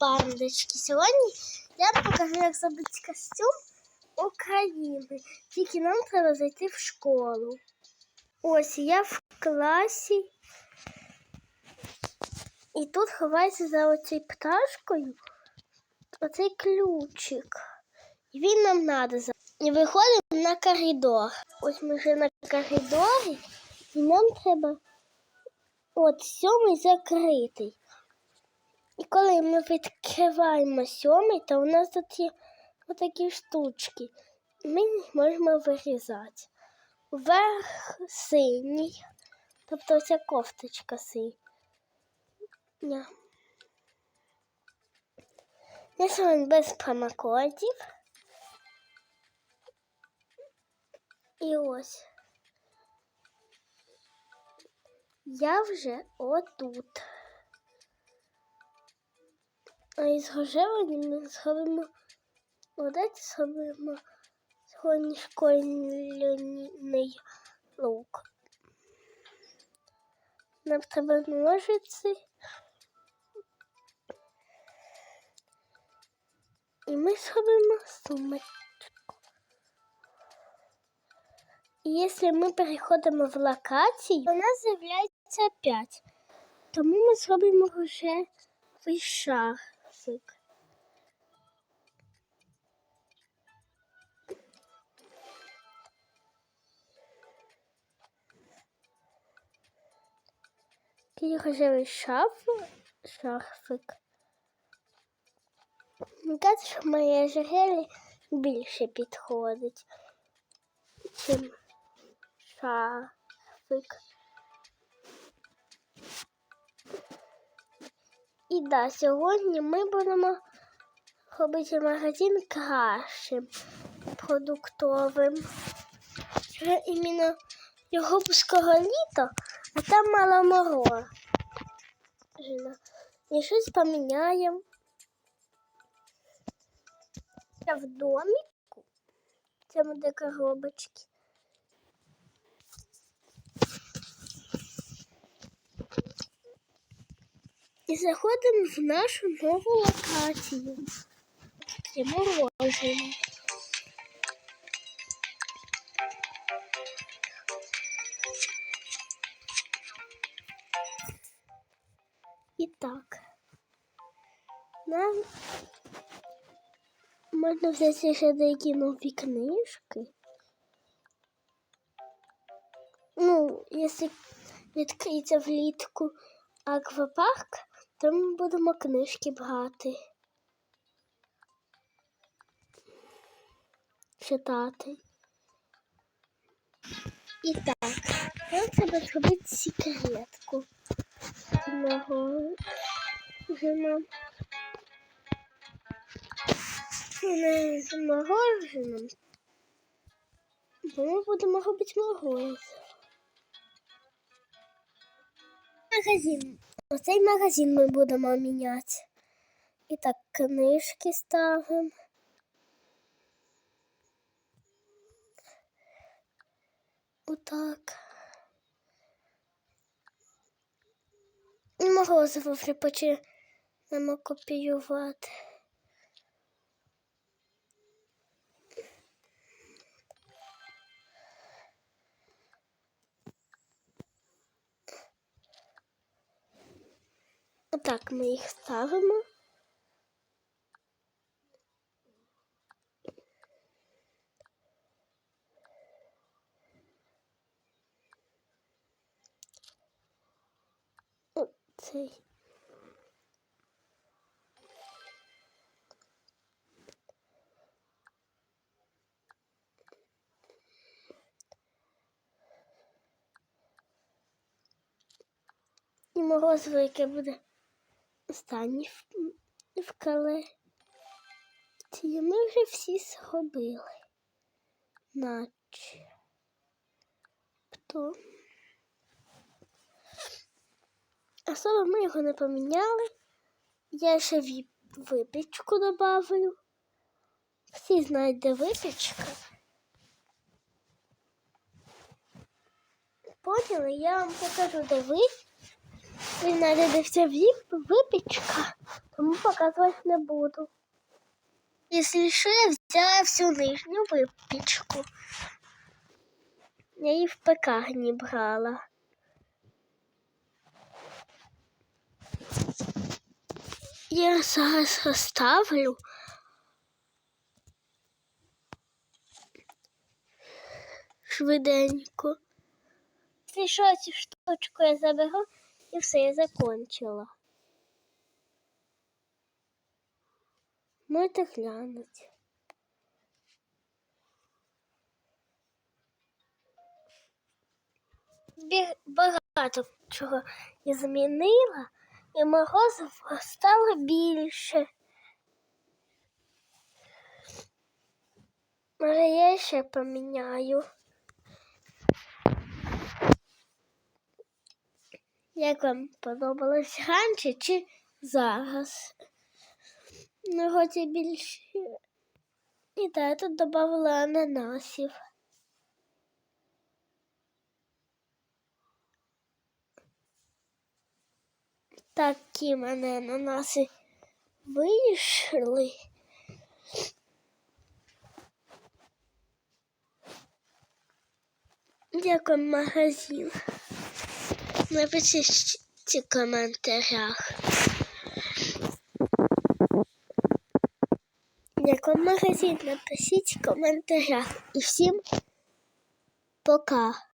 пандочки. Сьогодні я покажу, як зробити костюм України. Тільки нам треба зайти в школу. Ось я в класі. І тут ховається за оцією пташкою оцей ключик. І він нам треба. І виходимо на коридор. Ось ми вже на коридорі, і нам треба от сьомий закритий. І коли ми відкриваємо сьомий, то у нас тут є отакі штучки. Ми їх можемо вирізати. Верх синій, тобто ця кофточка синя. Я сьогодні без промокодів. І ось. Я вже отут. А із рожевої ми зробимо давайте зробимо сьогодні школьний лук. Нам треба ножиці. І ми зробимо сумочку. І якщо ми переходимо в локацію, у нас з'являється 5. Тому ми зробимо вже шарфик. Такий рожевий шарф, шарфик. Мені кажуть, що моє більше підходить, чим шарфик. І да, сьогодні ми будемо робити магазин кращим продуктовим. Вже іменно його скоро літо, а там мало морозу. І щось поміняємо. Я в домику. Це буде коробочки. І заходимо в нашу нову локацію. Це мороженое. І так, нам можна взяти ще деякі нові книжки. Ну, якщо відкриється влітку аквапарк, то ми будемо книжки брати. Читати. І так, нам треба зробити секретку. Мого жена. Не з мороженим. Бо ми будемо робити морозиво. Магазин. Оцей магазин ми будемо міняти. І так, книжки ставимо. Отак. І морозиво вже почнемо копіювати. Отак ми їх ставимо. Оцей. І яке буде останній в, колекції. Ми вже всі зробили. Наче. Хто? Особо ми його не поміняли. Я ще випічку добавлю. Всі знають, де випічка. Поняли? Я вам покажу, де ви. Він нарядився віп, випічка, тому показувати не буду. Якщо що, я взяла всю нижню випічку. Я її в пекарні брала. Я зараз розставлю. Швиденько. Якщо що, цю штучку я заберу і все, я закончила. Можете глянути. Багато чого я змінила, і морозиво стало більше. Може, я ще поміняю. Як вам подобалось раніше чи зараз? Ну, хоч більше. І так, тут додавала ананасів. Такі мене ананаси вийшли. Як вам магазин? Напишіть в коментарях. Як вам магазин? Напишіть в коментарях. І всім пока.